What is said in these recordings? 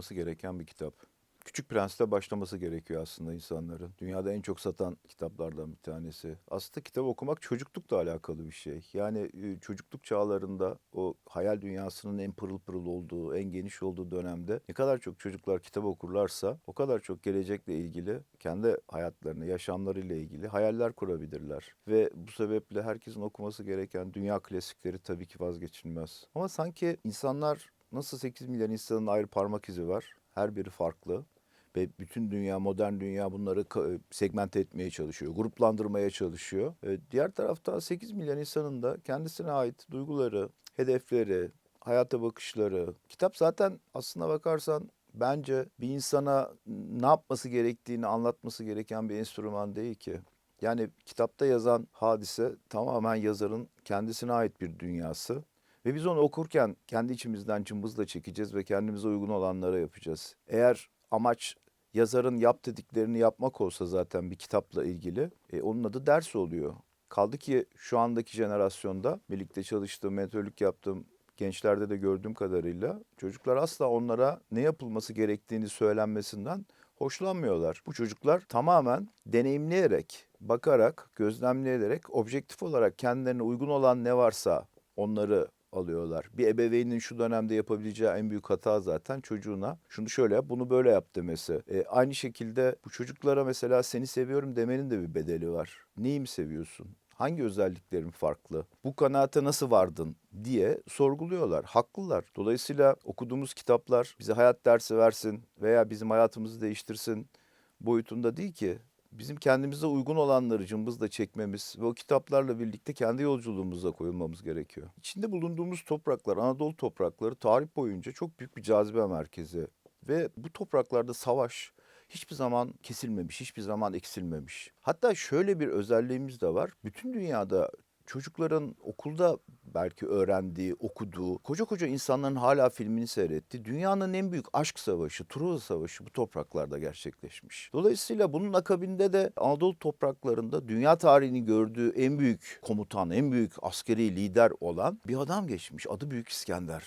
okuması gereken bir kitap. Küçük Prens'te başlaması gerekiyor aslında insanların. Dünyada en çok satan kitaplardan bir tanesi. Aslında kitap okumak çocuklukla alakalı bir şey. Yani e, çocukluk çağlarında o hayal dünyasının en pırıl pırıl olduğu, en geniş olduğu dönemde ne kadar çok çocuklar kitap okurlarsa o kadar çok gelecekle ilgili kendi hayatlarını, yaşamlarıyla ilgili hayaller kurabilirler. Ve bu sebeple herkesin okuması gereken dünya klasikleri tabii ki vazgeçilmez. Ama sanki insanlar nasıl 8 milyar insanın ayrı parmak izi var. Her biri farklı ve bütün dünya, modern dünya bunları ka- segmente etmeye çalışıyor, gruplandırmaya çalışıyor. E, Diğer taraftan 8 milyon insanın da kendisine ait duyguları, hedefleri, hayata bakışları. Kitap zaten aslına bakarsan bence bir insana ne yapması gerektiğini anlatması gereken bir enstrüman değil ki. Yani kitapta yazan hadise tamamen yazarın kendisine ait bir dünyası. Ve biz onu okurken kendi içimizden cımbızla çekeceğiz ve kendimize uygun olanları yapacağız. Eğer amaç yazarın yap dediklerini yapmak olsa zaten bir kitapla ilgili e, onun adı ders oluyor. Kaldı ki şu andaki jenerasyonda birlikte çalıştığım, mentörlük yaptığım gençlerde de gördüğüm kadarıyla çocuklar asla onlara ne yapılması gerektiğini söylenmesinden hoşlanmıyorlar. Bu çocuklar tamamen deneyimleyerek, bakarak, gözlemleyerek, objektif olarak kendilerine uygun olan ne varsa onları alıyorlar. Bir ebeveynin şu dönemde yapabileceği en büyük hata zaten çocuğuna şunu şöyle yap, bunu böyle yap demesi. E, aynı şekilde bu çocuklara mesela seni seviyorum demenin de bir bedeli var. Neyi mi seviyorsun? Hangi özelliklerin farklı? Bu kanaate nasıl vardın diye sorguluyorlar. Haklılar. Dolayısıyla okuduğumuz kitaplar bize hayat dersi versin veya bizim hayatımızı değiştirsin boyutunda değil ki bizim kendimize uygun olanları cımbızla çekmemiz ve o kitaplarla birlikte kendi yolculuğumuza koyulmamız gerekiyor. İçinde bulunduğumuz topraklar, Anadolu toprakları tarih boyunca çok büyük bir cazibe merkezi. Ve bu topraklarda savaş hiçbir zaman kesilmemiş, hiçbir zaman eksilmemiş. Hatta şöyle bir özelliğimiz de var. Bütün dünyada çocukların okulda belki öğrendiği, okuduğu, koca koca insanların hala filmini seyrettiği dünyanın en büyük aşk savaşı, Truva Savaşı bu topraklarda gerçekleşmiş. Dolayısıyla bunun akabinde de Anadolu topraklarında dünya tarihini gördüğü en büyük komutan, en büyük askeri lider olan bir adam geçmiş. Adı Büyük İskender.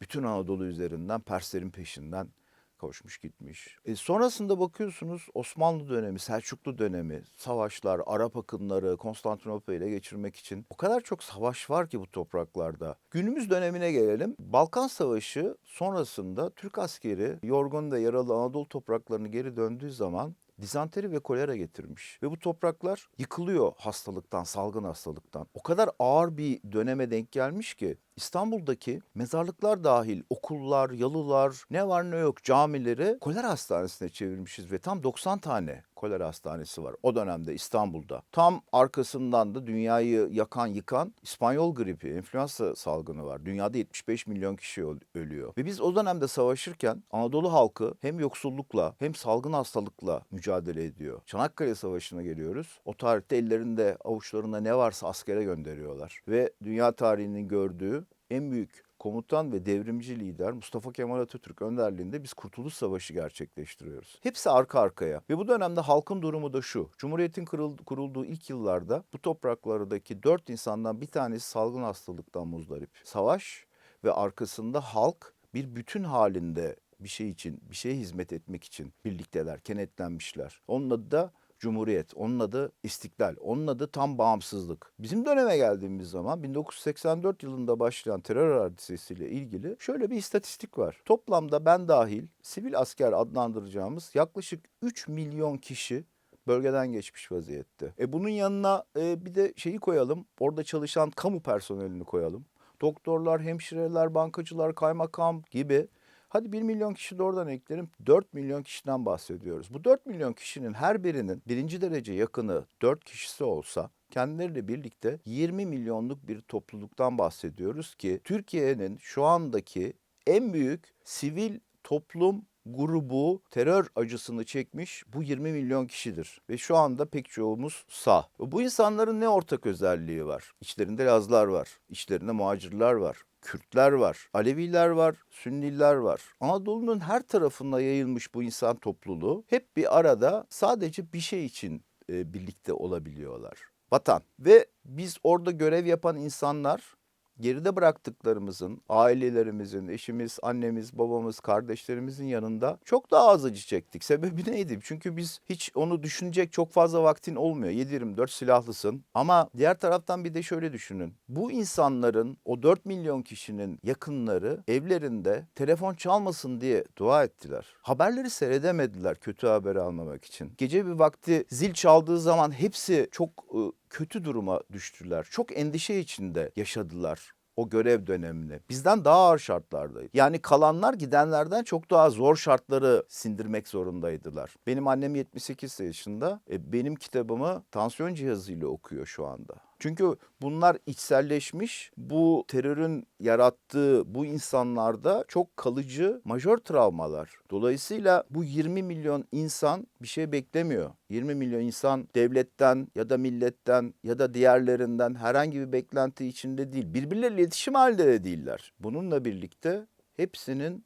Bütün Anadolu üzerinden Perslerin peşinden koşmuş gitmiş. E sonrasında bakıyorsunuz Osmanlı dönemi, Selçuklu dönemi, savaşlar, Arap akınları, Konstantinopol'ü ele geçirmek için o kadar çok savaş var ki bu topraklarda. Günümüz dönemine gelelim. Balkan Savaşı sonrasında Türk askeri yorgun ve yaralı Anadolu topraklarını geri döndüğü zaman dizanteri ve kolera getirmiş. Ve bu topraklar yıkılıyor hastalıktan, salgın hastalıktan. O kadar ağır bir döneme denk gelmiş ki İstanbul'daki mezarlıklar dahil okullar, yalılar, ne var ne yok camileri kolera hastanesine çevirmişiz ve tam 90 tane kolera hastanesi var o dönemde İstanbul'da. Tam arkasından da dünyayı yakan yıkan İspanyol gripi, influenza salgını var. Dünyada 75 milyon kişi öl- ölüyor. Ve biz o dönemde savaşırken Anadolu halkı hem yoksullukla hem salgın hastalıkla mücadele ediyor. Çanakkale Savaşı'na geliyoruz. O tarihte ellerinde avuçlarında ne varsa askere gönderiyorlar. Ve dünya tarihinin gördüğü en büyük komutan ve devrimci lider Mustafa Kemal Atatürk önderliğinde biz Kurtuluş Savaşı gerçekleştiriyoruz. Hepsi arka arkaya. Ve bu dönemde halkın durumu da şu. Cumhuriyetin kurulduğu ilk yıllarda bu topraklardaki dört insandan bir tanesi salgın hastalıktan muzdarip. Savaş ve arkasında halk bir bütün halinde bir şey için, bir şeye hizmet etmek için birlikteler, kenetlenmişler. Onun adı da Cumhuriyet, onun adı İstiklal, onun adı tam bağımsızlık. Bizim döneme geldiğimiz zaman 1984 yılında başlayan terör hadisesiyle ilgili şöyle bir istatistik var. Toplamda ben dahil sivil asker adlandıracağımız yaklaşık 3 milyon kişi bölgeden geçmiş vaziyette. E bunun yanına e, bir de şeyi koyalım, orada çalışan kamu personelini koyalım. Doktorlar, hemşireler, bankacılar, kaymakam gibi Hadi 1 milyon kişi de oradan eklerim. 4 milyon kişiden bahsediyoruz. Bu 4 milyon kişinin her birinin birinci derece yakını 4 kişisi olsa kendileriyle birlikte 20 milyonluk bir topluluktan bahsediyoruz ki Türkiye'nin şu andaki en büyük sivil toplum grubu terör acısını çekmiş bu 20 milyon kişidir. Ve şu anda pek çoğumuz sağ. Bu insanların ne ortak özelliği var? İçlerinde Lazlar var, içlerinde muhacirler var, Kürtler var, Aleviler var, Sünniler var. Anadolu'nun her tarafına yayılmış bu insan topluluğu hep bir arada sadece bir şey için e, birlikte olabiliyorlar. Vatan. Ve biz orada görev yapan insanlar geride bıraktıklarımızın, ailelerimizin, eşimiz, annemiz, babamız, kardeşlerimizin yanında çok daha az acı çektik. Sebebi neydi? Çünkü biz hiç onu düşünecek çok fazla vaktin olmuyor. 7-24 silahlısın. Ama diğer taraftan bir de şöyle düşünün. Bu insanların, o 4 milyon kişinin yakınları evlerinde telefon çalmasın diye dua ettiler. Haberleri seyredemediler kötü haberi almamak için. Gece bir vakti zil çaldığı zaman hepsi çok ı, kötü duruma düştüler. Çok endişe içinde yaşadılar o görev dönemini. Bizden daha ağır şartlardaydı. Yani kalanlar gidenlerden çok daha zor şartları sindirmek zorundaydılar. Benim annem 78 yaşında. E, benim kitabımı tansiyon cihazıyla okuyor şu anda. Çünkü bunlar içselleşmiş. Bu terörün yarattığı bu insanlarda çok kalıcı majör travmalar. Dolayısıyla bu 20 milyon insan bir şey beklemiyor. 20 milyon insan devletten ya da milletten ya da diğerlerinden herhangi bir beklenti içinde değil. Birbirleriyle iletişim halinde de değiller. Bununla birlikte hepsinin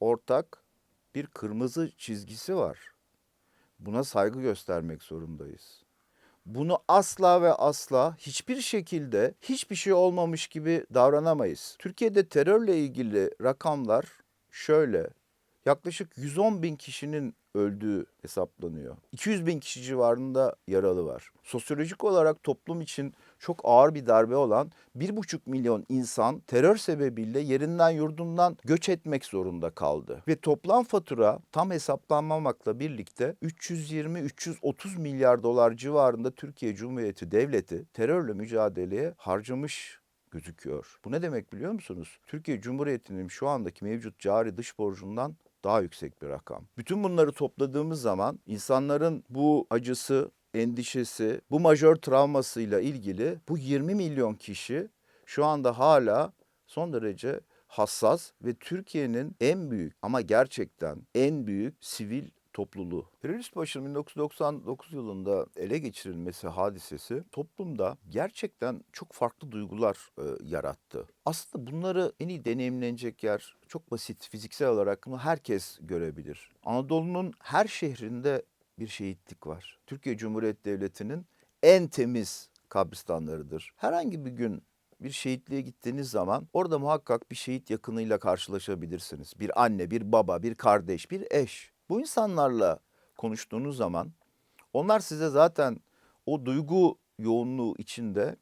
ortak bir kırmızı çizgisi var. Buna saygı göstermek zorundayız. Bunu asla ve asla hiçbir şekilde hiçbir şey olmamış gibi davranamayız. Türkiye'de terörle ilgili rakamlar şöyle. Yaklaşık 110 bin kişinin öldüğü hesaplanıyor. 200 bin kişi civarında yaralı var. Sosyolojik olarak toplum için çok ağır bir darbe olan 1,5 milyon insan terör sebebiyle yerinden yurdundan göç etmek zorunda kaldı. Ve toplam fatura tam hesaplanmamakla birlikte 320-330 milyar dolar civarında Türkiye Cumhuriyeti Devleti terörle mücadeleye harcamış gözüküyor. Bu ne demek biliyor musunuz? Türkiye Cumhuriyeti'nin şu andaki mevcut cari dış borcundan daha yüksek bir rakam. Bütün bunları topladığımız zaman insanların bu acısı, endişesi, bu majör travmasıyla ilgili bu 20 milyon kişi şu anda hala son derece hassas ve Türkiye'nin en büyük ama gerçekten en büyük sivil topluluğu. Terörist başının 1999 yılında ele geçirilmesi hadisesi toplumda gerçekten çok farklı duygular e, yarattı. Aslında bunları en iyi deneyimlenecek yer çok basit fiziksel olarak bunu herkes görebilir. Anadolu'nun her şehrinde bir şehitlik var. Türkiye Cumhuriyeti Devleti'nin en temiz kabristanlarıdır. Herhangi bir gün bir şehitliğe gittiğiniz zaman orada muhakkak bir şehit yakınıyla karşılaşabilirsiniz. Bir anne, bir baba, bir kardeş, bir eş. Bu insanlarla konuştuğunuz zaman onlar size zaten o duygu yoğunluğu içinde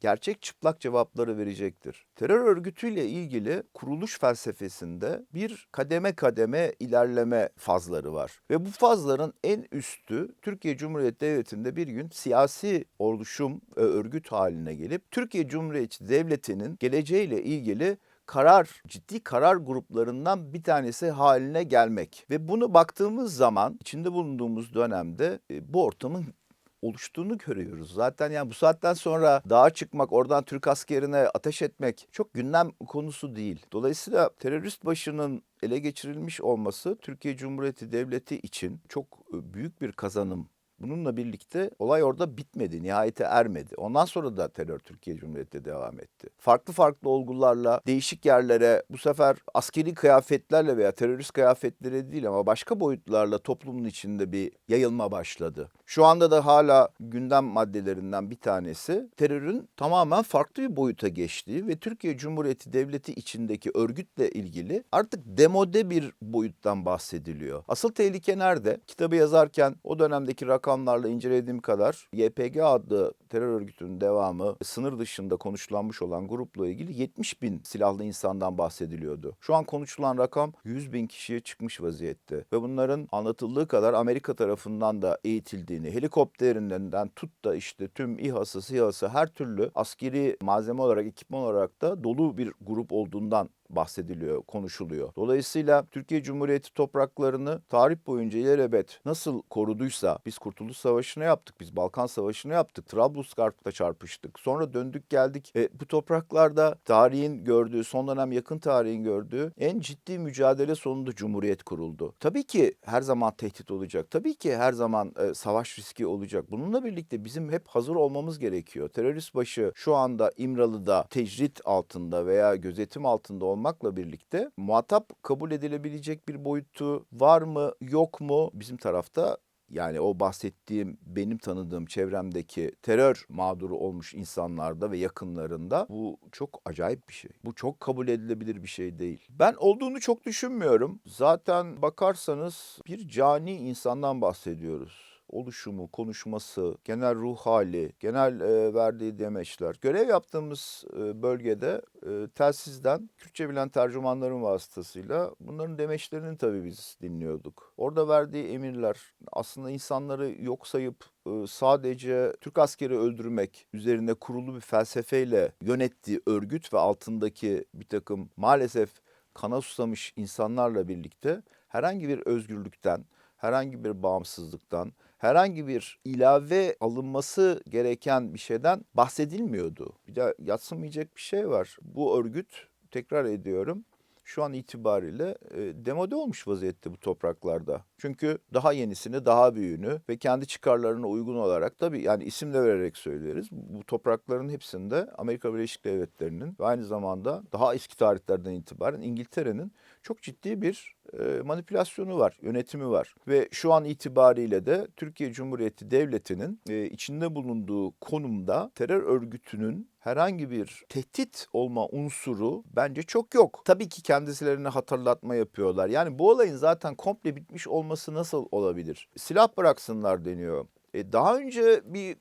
gerçek çıplak cevapları verecektir. Terör örgütüyle ilgili kuruluş felsefesinde bir kademe kademe ilerleme fazları var. Ve bu fazların en üstü Türkiye Cumhuriyeti Devleti'nde bir gün siyasi oluşum e, örgüt haline gelip Türkiye Cumhuriyeti Devleti'nin geleceğiyle ilgili karar, ciddi karar gruplarından bir tanesi haline gelmek. Ve bunu baktığımız zaman içinde bulunduğumuz dönemde e, bu ortamın oluştuğunu görüyoruz. Zaten yani bu saatten sonra dağa çıkmak, oradan Türk askerine ateş etmek çok gündem konusu değil. Dolayısıyla terörist başının ele geçirilmiş olması Türkiye Cumhuriyeti Devleti için çok e, büyük bir kazanım Bununla birlikte olay orada bitmedi, nihayete ermedi. Ondan sonra da terör Türkiye Cumhuriyeti'de devam etti. Farklı farklı olgularla değişik yerlere bu sefer askeri kıyafetlerle veya terörist kıyafetleri değil ama başka boyutlarla toplumun içinde bir yayılma başladı. Şu anda da hala gündem maddelerinden bir tanesi terörün tamamen farklı bir boyuta geçtiği ve Türkiye Cumhuriyeti Devleti içindeki örgütle ilgili artık demode bir boyuttan bahsediliyor. Asıl tehlike nerede? Kitabı yazarken o dönemdeki rakamlarla incelediğim kadar YPG adlı terör örgütünün devamı sınır dışında konuşlanmış olan grupla ilgili 70 bin silahlı insandan bahsediliyordu. Şu an konuşulan rakam 100 bin kişiye çıkmış vaziyette ve bunların anlatıldığı kadar Amerika tarafından da eğitildiğini, helikopterinden tut da işte tüm İHA'sı, SİHA'sı her türlü askeri malzeme olarak, ekipman olarak da dolu bir grup olduğundan bahsediliyor, konuşuluyor. Dolayısıyla Türkiye Cumhuriyeti topraklarını tarih boyunca ilelebet nasıl koruduysa biz Kurtuluş Savaşı'nı yaptık, biz Balkan Savaşı'nı yaptık, Trablusgarp'ta çarpıştık. Sonra döndük geldik. E, bu topraklarda tarihin gördüğü, son dönem yakın tarihin gördüğü en ciddi mücadele sonunda Cumhuriyet kuruldu. Tabii ki her zaman tehdit olacak. Tabii ki her zaman e, savaş riski olacak. Bununla birlikte bizim hep hazır olmamız gerekiyor. Terörist başı şu anda İmralı'da tecrit altında veya gözetim altında olmakla birlikte muhatap kabul edilebilecek bir boyutu var mı yok mu bizim tarafta yani o bahsettiğim benim tanıdığım çevremdeki terör mağduru olmuş insanlarda ve yakınlarında bu çok acayip bir şey. Bu çok kabul edilebilir bir şey değil. Ben olduğunu çok düşünmüyorum. Zaten bakarsanız bir cani insandan bahsediyoruz oluşumu, konuşması, genel ruh hali, genel e, verdiği demeçler. Görev yaptığımız e, bölgede e, telsizden Kürtçe bilen tercümanların vasıtasıyla bunların demeçlerini tabii biz dinliyorduk. Orada verdiği emirler aslında insanları yok sayıp e, sadece Türk askeri öldürmek üzerine kurulu bir felsefeyle yönettiği örgüt ve altındaki bir takım maalesef kana susamış insanlarla birlikte herhangi bir özgürlükten, herhangi bir bağımsızlıktan, herhangi bir ilave alınması gereken bir şeyden bahsedilmiyordu. Bir de yatsınmayacak bir şey var. Bu örgüt tekrar ediyorum şu an itibariyle e, demode olmuş vaziyette bu topraklarda. Çünkü daha yenisini, daha büyüğünü ve kendi çıkarlarına uygun olarak tabii yani isim de vererek söyleriz. Bu toprakların hepsinde Amerika Birleşik Devletleri'nin ve aynı zamanda daha eski tarihlerden itibaren İngiltere'nin çok ciddi bir e, manipülasyonu var, yönetimi var. Ve şu an itibariyle de Türkiye Cumhuriyeti Devleti'nin e, içinde bulunduğu konumda terör örgütünün herhangi bir tehdit olma unsuru bence çok yok. Tabii ki kendisilerine hatırlatma yapıyorlar. Yani bu olayın zaten komple bitmiş olması nasıl olabilir? Silah bıraksınlar deniyor. E daha önce bir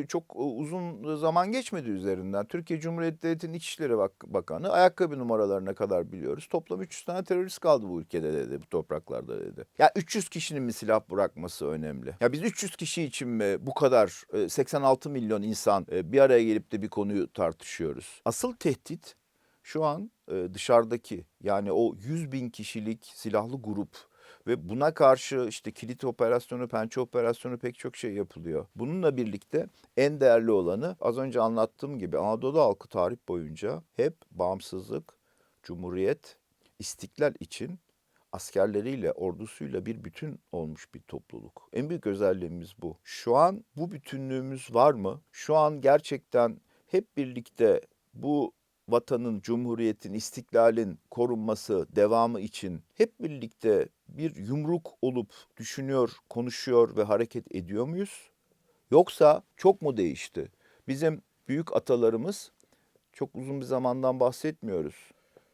e, çok uzun zaman geçmedi üzerinden. Türkiye Cumhuriyeti Devleti'nin İçişleri Bak- Bakanı ayakkabı numaralarına kadar biliyoruz. Toplam 300 tane terörist kaldı bu ülkede dedi, bu topraklarda dedi. Ya 300 kişinin mi silah bırakması önemli? Ya biz 300 kişi için mi bu kadar e, 86 milyon insan e, bir araya gelip de bir konuyu tartışıyoruz? Asıl tehdit şu an e, dışarıdaki yani o 100 bin kişilik silahlı grup ve buna karşı işte kilit operasyonu, pençe operasyonu pek çok şey yapılıyor. Bununla birlikte en değerli olanı az önce anlattığım gibi Anadolu halkı tarih boyunca hep bağımsızlık, cumhuriyet, istiklal için askerleriyle, ordusuyla bir bütün olmuş bir topluluk. En büyük özelliğimiz bu. Şu an bu bütünlüğümüz var mı? Şu an gerçekten hep birlikte bu vatanın, cumhuriyetin, istiklalin korunması, devamı için hep birlikte bir yumruk olup düşünüyor, konuşuyor ve hareket ediyor muyuz? Yoksa çok mu değişti? Bizim büyük atalarımız çok uzun bir zamandan bahsetmiyoruz.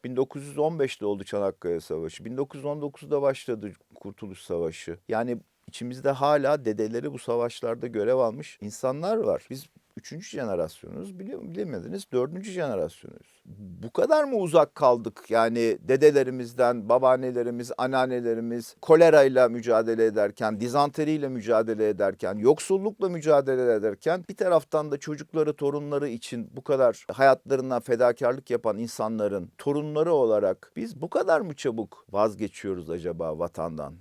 1915'te oldu Çanakkale Savaşı. 1919'da başladı Kurtuluş Savaşı. Yani içimizde hala dedeleri bu savaşlarda görev almış insanlar var. Biz üçüncü jenerasyonuz, biliyor bilemediniz dördüncü jenerasyonuz. Bu kadar mı uzak kaldık yani dedelerimizden, babaannelerimiz, anneannelerimiz kolerayla mücadele ederken, dizanteriyle mücadele ederken, yoksullukla mücadele ederken bir taraftan da çocukları, torunları için bu kadar hayatlarından fedakarlık yapan insanların torunları olarak biz bu kadar mı çabuk vazgeçiyoruz acaba vatandan?